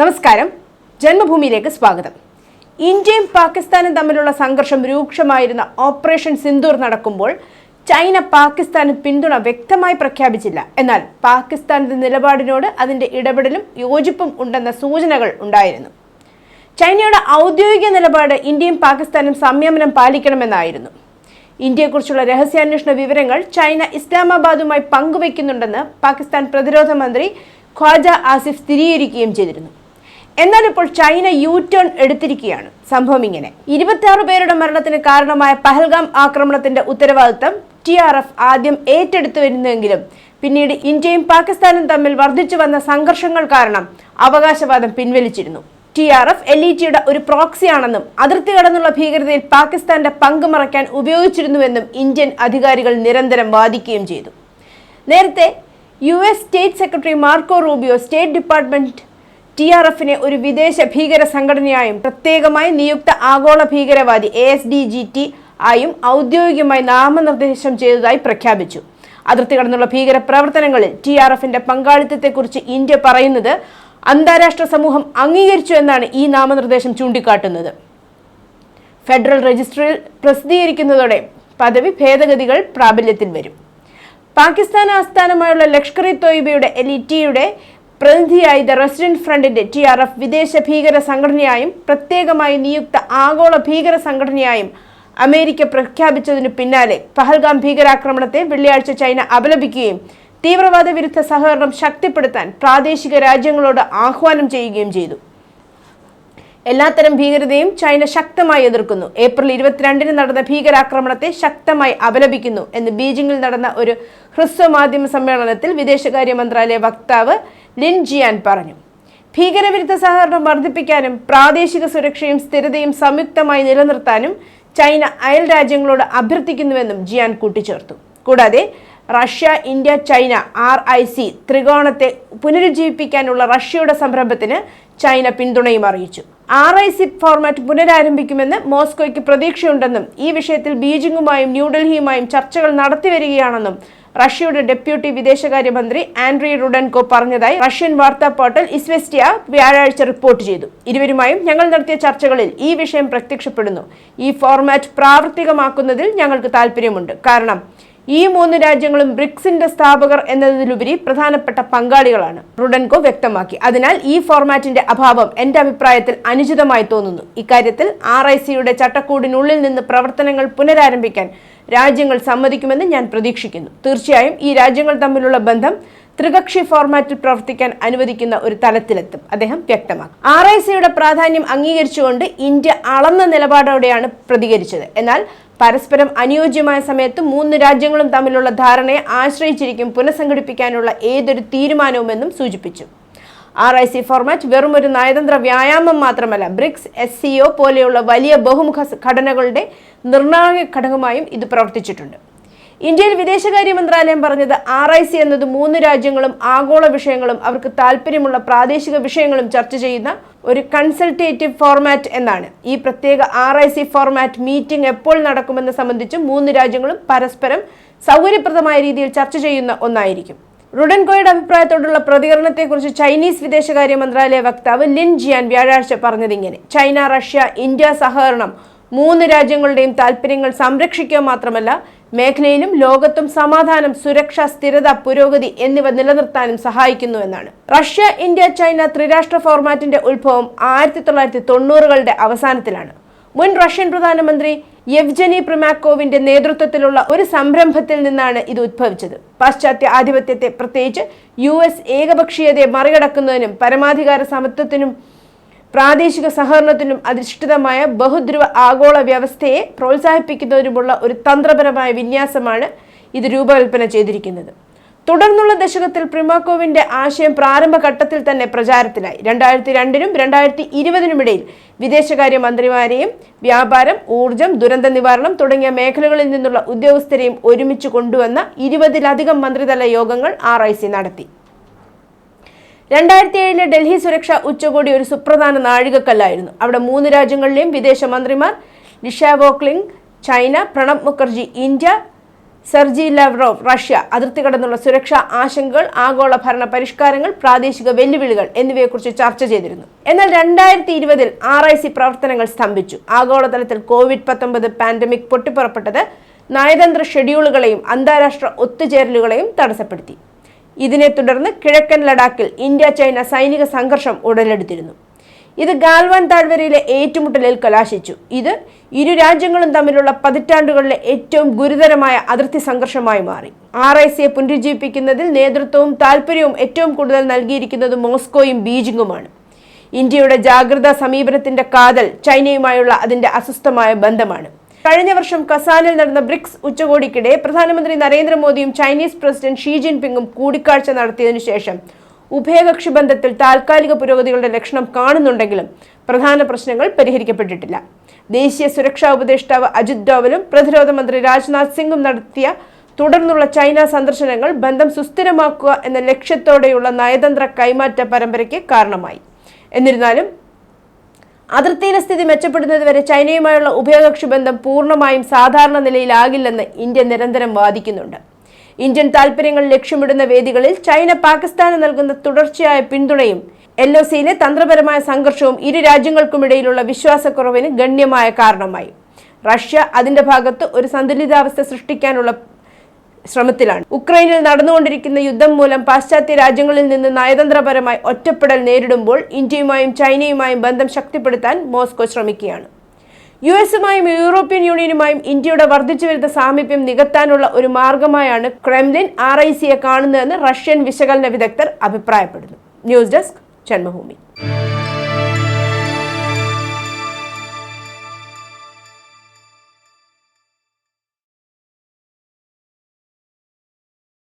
നമസ്കാരം. ജന്മഭൂമിയിലേക്ക് സ്വാഗതം. ഇന്ത്യയും പാകിസ്ഥാനും തമ്മിലുള്ള സംഘർഷം രൂക്ഷമായിരുന്ന ഓപ്പറേഷൻ സിന്ദൂർ നടക്കുമ്പോൾ ചൈന പാകിസ്ഥാന് പിന്തുണ വ്യക്തമായി പ്രഖ്യാപിച്ചില്ല. എന്നാൽ പാകിസ്ഥാന്റെ നിലപാടിനോട് അതിന്റെ ഇടപെടലും യോജിപ്പും ഉണ്ടെന്ന സൂചനകൾ ഉണ്ടായിരുന്നു. ചൈനയുടെ ഔദ്യോഗിക നിലപാട് ഇന്ത്യയും പാകിസ്ഥാനും സംയമനം പാലിക്കണമെന്നായിരുന്നു. ഇന്ത്യയെക്കുറിച്ചുള്ള രഹസ്യാന്വേഷണ വിവരങ്ങൾ ചൈന ഇസ്ലാമാബാദുമായി പങ്കുവയ്ക്കുന്നുണ്ടെന്ന് പാകിസ്ഥാൻ പ്രതിരോധ മന്ത്രി ഖ്വാജ ആസിഫ് സ്ഥിരീകരിക്കുകയും ചെയ്തിരുന്നു. എന്നാൽ ഇപ്പോൾ ചൈന യു ടേൺ എടുത്തിരിക്കുകയാണ്. സംഭവം ഇങ്ങനെ. ഇരുപത്തിയാറ് പേരുടെ മരണത്തിന് കാരണമായ പഹൽഗാം ആക്രമണത്തിന്റെ ഉത്തരവാദിത്തം ടി ആർ എഫ് ആദ്യം ഏറ്റെടുത്തു വരുന്നുവെങ്കിലും പിന്നീട് ഇന്ത്യയും പാകിസ്ഥാനും തമ്മിൽ വർദ്ധിച്ചു വന്ന സംഘർഷങ്ങൾ കാരണം അവകാശവാദം പിൻവലിച്ചിരുന്നു. T R F L E ടിയുടെ ഒരു പ്രോക്സിയാണെന്നും അതിർത്തി കടന്നുള്ള ഭീകരതയിൽ പാകിസ്ഥാന്റെ പങ്ക് മറയ്ക്കാൻ ഉപയോഗിച്ചിരുന്നുവെന്നും ഇന്ത്യൻ അധികാരികൾ നിരന്തരം വാദിക്കുകയും ചെയ്തു. നേരത്തെ U S state secretary Marco Rubio state department T R എഫിനെ ഒരു വിദേശ ഭീകര സംഘടനയായും പ്രത്യേകമായി നിയുക്ത ആഗോള ഭീകരവാദി A S D G T ആയും ഔദ്യോഗികമായി നാമനിർദ്ദേശം ചെയ്തതായി പ്രഖ്യാപിച്ചു. അതിർത്തി കടന്നുള്ള ഭീകര പ്രവർത്തനങ്ങളിൽ ടി ആർ എഫിന്റെ പങ്കാളിത്തത്തെക്കുറിച്ച് ഇന്ത്യ പറയുന്നത് അന്താരാഷ്ട്ര സമൂഹം അംഗീകരിച്ചു എന്നാണ് ഈ നാമനിർദ്ദേശം ചൂണ്ടിക്കാട്ടുന്നത്. ഫെഡറൽ രജിസ്റ്ററിൽ പ്രസിദ്ധീകരിക്കുന്നതോടെ പദവി ഭേദഗതികൾ പ്രാബല്യത്തിൽ വരും. പാകിസ്ഥാൻ ആസ്ഥാനമായുള്ള ലഷ്കർ ഇ തോയ്ബയുടെ എലിറ്റിയുടെ പ്രതിനിധിയായി ദ റെസിഡന്റ് ഫ്രണ്ടിന്റെ ടി ആർ എഫ് വിദേശ ഭീകര സംഘടനയായും പ്രത്യേകമായി നിയുക്ത ആഗോള ഭീകര സംഘടനയായും അമേരിക്ക പ്രഖ്യാപിച്ചതിനു പിന്നാലെ പഹൽഗാം ഭീകരാക്രമണത്തെ വെള്ളിയാഴ്ച ചൈന അപലപിക്കുകയും തീവ്രവാദ വിരുദ്ധ സഹകരണം ശക്തിപ്പെടുത്താൻ പ്രാദേശിക രാജ്യങ്ങളോട് ആഹ്വാനം ചെയ്യുകയും ചെയ്തു. എല്ലാത്തരം ഭീകരതയും ചൈന ശക്തമായി എതിർക്കുന്നു. ഏപ്രിൽ ഇരുപത്തിരണ്ടിന് നടന്ന ഭീകരാക്രമണത്തെ ശക്തമായി അപലപിക്കുന്നു എന്ന് ബീജിംഗിൽ നടന്ന ഒരു ഹ്രസ്വ മാധ്യമ സമ്മേളനത്തിൽ വിദേശകാര്യ മന്ത്രാലയ വക്താവ് ലിൻ ജിയാൻ പറഞ്ഞു. ഭീകരവിരുദ്ധ സഹകരണം വർദ്ധിപ്പിക്കാനും പ്രാദേശിക സുരക്ഷയും സ്ഥിരതയും സംയുക്തമായി നിലനിർത്താനും ചൈന അയൽ രാജ്യങ്ങളോട് അഭ്യർത്ഥിക്കുന്നുവെന്നും ജിയാൻ കൂട്ടിച്ചേർത്തു. കൂടാതെ Russia India China R I C ത്രികോണത്തെ പുനരുജ്ജീവിപ്പിക്കാനുള്ള റഷ്യയുടെ സംരംഭത്തിന് ചൈന പിന്തുണയും അറിയിച്ചു. ആർ ഐ സി ഫോർമാറ്റ് പുനരാരംഭിക്കുമെന്ന് മോസ്കോയ്ക്ക് പ്രതീക്ഷയുണ്ടെന്നും ഈ വിഷയത്തിൽ ബീജിംഗുമായും ന്യൂഡൽഹിയുമായും ചർച്ചകൾ നടത്തിവരികയാണെന്നും റഷ്യയുടെ ഡെപ്യൂട്ടി വിദേശകാര്യമന്ത്രി ആൻഡ്രി റുഡൻകോ പറഞ്ഞതായി റഷ്യൻ വാർത്താ പോർട്ടൽ ഇസ്വെസ്റ്റിയ വ്യാഴാഴ്ച റിപ്പോർട്ട് ചെയ്തു. ഇരുവരുമായും ഞങ്ങൾ നടത്തിയ ചർച്ചകളിൽ ഈ വിഷയം പ്രത്യക്ഷപ്പെടുന്നു. ഈ ഫോർമാറ്റ് പ്രാവർത്തികമാക്കുന്നതിൽ ഞങ്ങൾക്ക് താല്പര്യമുണ്ട് കാരണം ഈ മൂന്ന് രാജ്യങ്ങളും ബ്രിക്സിന്റെ സ്ഥാപകർ എന്നതിലുപരി പ്രധാനപ്പെട്ട പങ്കാളികളാണ്. റുഡൻകോ വ്യക്തമാക്കി. അതിനാൽ ഈ ഫോർമാറ്റിന്റെ അഭാവം എന്റെ അഭിപ്രായത്തിൽ അനുചിതമായി തോന്നുന്നു. ഇക്കാര്യത്തിൽ ആർ ഐ സിയുടെ ചട്ടക്കൂടിനുള്ളിൽ നിന്ന് പ്രവർത്തനങ്ങൾ പുനരാരംഭിക്കാൻ രാജ്യങ്ങൾ സമ്മതിക്കുമെന്ന് ഞാൻ പ്രതീക്ഷിക്കുന്നു. തീർച്ചയായും ഈ രാജ്യങ്ങൾ തമ്മിലുള്ള ബന്ധം ത്രികക്ഷി ഫോർമാറ്റിൽ പ്രവർത്തിക്കാൻ അനുവദിക്കുന്ന ഒരു തലത്തിലെത്തും. അദ്ദേഹം വ്യക്തമാക്കി. ആർ ഐ സിയുടെ പ്രാധാന്യം അംഗീകരിച്ചുകൊണ്ട് ഇന്ത്യ അളന്ന നിലപാടോടെയാണ് പ്രതികരിച്ചത്. എന്നാൽ പരസ്പരം അനുയോജ്യമായ സമയത്ത് മൂന്ന് രാജ്യങ്ങളും തമ്മിലുള്ള ധാരണയെ ആശ്രയിച്ചിരിക്കും പുനഃസംഘടിപ്പിക്കാനുള്ള ഏതൊരു തീരുമാനവുമെന്നും സൂചിപ്പിച്ചു. ആർ ഐ സി ഫോർമാറ്റ് വെറും ഒരു നയതന്ത്ര വ്യായാമം മാത്രമല്ല ബ്രിക്സ് എസ് സിഒ പോലെയുള്ള വലിയ ബഹുമുഖ ഘടനകളുടെ നിർണായക ഘടകമായും ഇത് പ്രവർത്തിച്ചിട്ടുണ്ട്. ഇന്ത്യയിൽ വിദേശകാര്യ മന്ത്രാലയം പറഞ്ഞത് ആർ ഐ സി എന്നത് മൂന്ന് രാജ്യങ്ങളും ആഗോള വിഷയങ്ങളും അവർക്ക് താല്പര്യമുള്ള പ്രാദേശിക വിഷയങ്ങളും ചർച്ച ചെയ്യുന്ന ഒരു കൺസൾട്ടേറ്റീവ് ഫോർമാറ്റ് എന്നാണ്. ഈ പ്രത്യേക R I C format meeting എപ്പോൾ നടക്കുമെന്ന് സംബന്ധിച്ച് മൂന്ന് രാജ്യങ്ങളും പരസ്പരം സൗകര്യപ്രദമായ രീതിയിൽ ചർച്ച ചെയ്യുന്ന ഒന്നായിരിക്കും. റുഡൻകോയുടെ അഭിപ്രായത്തോടുള്ള പ്രതികരണത്തെക്കുറിച്ച് ചൈനീസ് വിദേശകാര്യ മന്ത്രാലയ വക്താവ് ലിൻ ജിയാൻ വ്യാഴാഴ്ച പറഞ്ഞതിങ്ങനെ ചൈന റഷ്യ ഇന്ത്യ സഹകരണം മൂന്ന് രാജ്യങ്ങളുടെയും താല്പര്യങ്ങൾ സംരക്ഷിക്കുക മാത്രമല്ല മേഖലയിലും ലോകത്തും സമാധാനം സുരക്ഷ സ്ഥിരത പുരോഗതി എന്നിവ നിലനിർത്താനും സഹായിക്കുന്നു എന്നാണ്. റഷ്യ ഇന്ത്യ ചൈന ത്രിരാഷ്ട്ര ഫോർമാറ്റിന്റെ ഉത്ഭവം ആയിരത്തി തൊള്ളായിരത്തി തൊണ്ണൂറുകളുടെ അവസാനത്തിലാണ്. മുൻ റഷ്യൻ പ്രധാനമന്ത്രി യെവ്ജനി പ്രിമാക്കോവിന്റെ നേതൃത്വത്തിലുള്ള ഒരു സംരംഭത്തിൽ നിന്നാണ് ഇത് ഉദ്ഭവിച്ചത് പാശ്ചാത്യ ആധിപത്യത്തെ പ്രത്യേകിച്ച് യു എസ് ഏകപക്ഷീയതയെ മറികടക്കുന്നതിനും പരമാധികാര സമത്വത്തിനും പ്രാദേശിക സഹകരണത്തിനും അധിഷ്ഠിതമായ ബഹുധ്രുവ ആഗോള വ്യവസ്ഥയെ പ്രോത്സാഹിപ്പിക്കുന്നതിനുമുള്ള ഒരു തന്ത്രപരമായ വിന്യാസമാണ് ഇത് രൂപകൽപ്പന ചെയ്തിരിക്കുന്നത്. തുടർന്നുള്ള ദശകത്തിൽ പ്രിമാക്കോവിന്റെ ആശയം പ്രാരംഭഘട്ടത്തിൽ തന്നെ പ്രചാരത്തിലായി. രണ്ടായിരത്തി രണ്ടിനും രണ്ടായിരത്തി ഇരുപതിനുമിടയിൽ വിദേശകാര്യ മന്ത്രിമാരെയും വ്യാപാരം ഊർജം ദുരന്ത നിവാരണം തുടങ്ങിയ മേഖലകളിൽ നിന്നുള്ള ഉദ്യോഗസ്ഥരെയും ഒരുമിച്ച് കൊണ്ടുവന്ന ഇരുപതിലധികം മന്ത്രിതല യോഗങ്ങൾ ആർ നടത്തി. രണ്ടായിരത്തി ഏഴിലെ ഡൽഹി സുരക്ഷ ഉച്ചകോടി ഒരു സുപ്രധാന നാഴികക്കല്ലായിരുന്നു. അവിടെ മൂന്ന് രാജ്യങ്ങളിലെയും വിദേശ മന്ത്രിമാർ നിഷ വോക്ലിംഗ് China Pranab Mukherjee India Sergey Lavrov Russia അതിർത്തി കടന്നുള്ള സുരക്ഷാ ആശങ്കകൾ ആഗോള ഭരണ പരിഷ്കാരങ്ങൾ പ്രാദേശിക വെല്ലുവിളികൾ എന്നിവയെക്കുറിച്ച് ചർച്ച ചെയ്തിരുന്നു. എന്നാൽ രണ്ടായിരത്തി ഇരുപതിൽ ആർ ഐ സി പ്രവർത്തനങ്ങൾ സ്തംഭിച്ചു. ആഗോളതലത്തിൽ കോവിഡ് പത്തൊമ്പത് പാൻഡമിക് പൊട്ടിപ്പുറപ്പെട്ടത് നയതന്ത്ര ഷെഡ്യൂളുകളെയും അന്താരാഷ്ട്ര ഒത്തുചേരലുകളെയും തടസ്സപ്പെടുത്തി. ഇതിനെ തുടർന്ന് കിഴക്കൻ ലഡാക്കിൽ ഇന്ത്യ ചൈന സൈനിക സംഘർഷം ഉടലെടുത്തിരുന്നു. ഇത് ഗാൽവാൻ താഴ്വരയിലെ ഏറ്റുമുട്ടലിൽ കലാശിച്ചു. ഇത് ഇരു രാജ്യങ്ങളും തമ്മിലുള്ള പതിറ്റാണ്ടുകളിലെ ഏറ്റവും ഗുരുതരമായ അതിർത്തി സംഘർഷമായി മാറി. ആർ ഐ സിയെ പുനരുജ്ജീവിപ്പിക്കുന്നതിൽ നേതൃത്വവും താല്പര്യവും ഏറ്റവും കൂടുതൽ നൽകിയിരിക്കുന്നത് മോസ്കോയും ബീജിംഗുമാണ് ഇന്ത്യയുടെ ജാഗ്രതാ സമീപനത്തിന്റെ കാതൽ ചൈനയുമായുള്ള അതിന്റെ അസ്വസ്ഥമായ ബന്ധമാണ്. കഴിഞ്ഞ വർഷം കസാനിൽ നടന്ന ബ്രിക്സ് ഉച്ചകോടിക്കിടെ പ്രധാനമന്ത്രി നരേന്ദ്രമോദിയും ചൈനീസ് പ്രസിഡന്റ് ഷീ ജിൻപിങ്ങും കൂടിക്കാഴ്ച നടത്തിയതിനു ശേഷം ഉഭയകക്ഷി ബന്ധത്തിൽ താൽക്കാലിക പുരോഗതികളുടെ ലക്ഷണം കാണുന്നുണ്ടെങ്കിലും പ്രധാന പ്രശ്നങ്ങൾ പരിഹരിക്കപ്പെട്ടിട്ടില്ല. ദേശീയ സുരക്ഷാ ഉപദേഷ്ടാവ് അജിത് ഡോവലും പ്രതിരോധ മന്ത്രി രാജ്നാഥ് സിംഗും നടത്തിയ തുടർന്നുള്ള ചൈന സന്ദർശനങ്ങൾ ബന്ധം സുസ്ഥിരമാക്കുക എന്ന ലക്ഷ്യത്തോടെയുള്ള നയതന്ത്ര കൈമാറ്റ പരമ്പരയ്ക്ക് കാരണമായി. എന്നിരുന്നാലും അതിർത്തിയിലെ സ്ഥിതി മെച്ചപ്പെടുന്നതുവരെ ചൈനയുമായുള്ള ഉഭയകക്ഷി ബന്ധം പൂർണമായും സാധാരണ നിലയിലാകില്ലെന്ന് ഇന്ത്യ നിരന്തരം വാദിക്കുന്നുണ്ട്. ഇന്ത്യൻ താൽപര്യങ്ങൾ ലക്ഷ്യമിടുന്ന വേദികളിൽ ചൈന പാകിസ്ഥാന് നൽകുന്ന തുടർച്ചയായ പിന്തുണയും എൽ ഒ സിയിലെ തന്ത്രപരമായ സംഘർഷവും ഇരു രാജ്യങ്ങൾക്കുമിടയിലുള്ള വിശ്വാസക്കുറവിന് ഗണ്യമായ കാരണമായി. റഷ്യ അതിന്റെ ഭാഗത്ത് ഒരു സന്തുലിതാവസ്ഥ സൃഷ്ടിക്കാനുള്ള ശ്രമത്തിലാണ്. ഉക്രൈനിൽ നടന്നുകൊണ്ടിരിക്കുന്ന യുദ്ധം മൂലം പാശ്ചാത്യ രാജ്യങ്ങളിൽ നിന്ന് നയതന്ത്രപരമായി ഒറ്റപ്പെടൽ നേരിടുമ്പോൾ ഇന്ത്യയുമായും ചൈനയുമായും ബന്ധം ശക്തിപ്പെടുത്താൻ മോസ്കോ ശ്രമിക്കുകയാണ്. യു എസുമായും യൂറോപ്യൻ യൂണിയനുമായും ഇന്ത്യയുടെ വർദ്ധിച്ചു വരുന്ന സാമീപ്യം നികത്താനുള്ള ഒരു മാർഗമായാണ് ക്രെംലിൻ ആർ ഐ സിയെ കാണുന്നതെന്ന് റഷ്യൻ വിശകലന വിദഗ്ധർ അഭിപ്രായപ്പെടുന്നു. News desk Janmabhumi.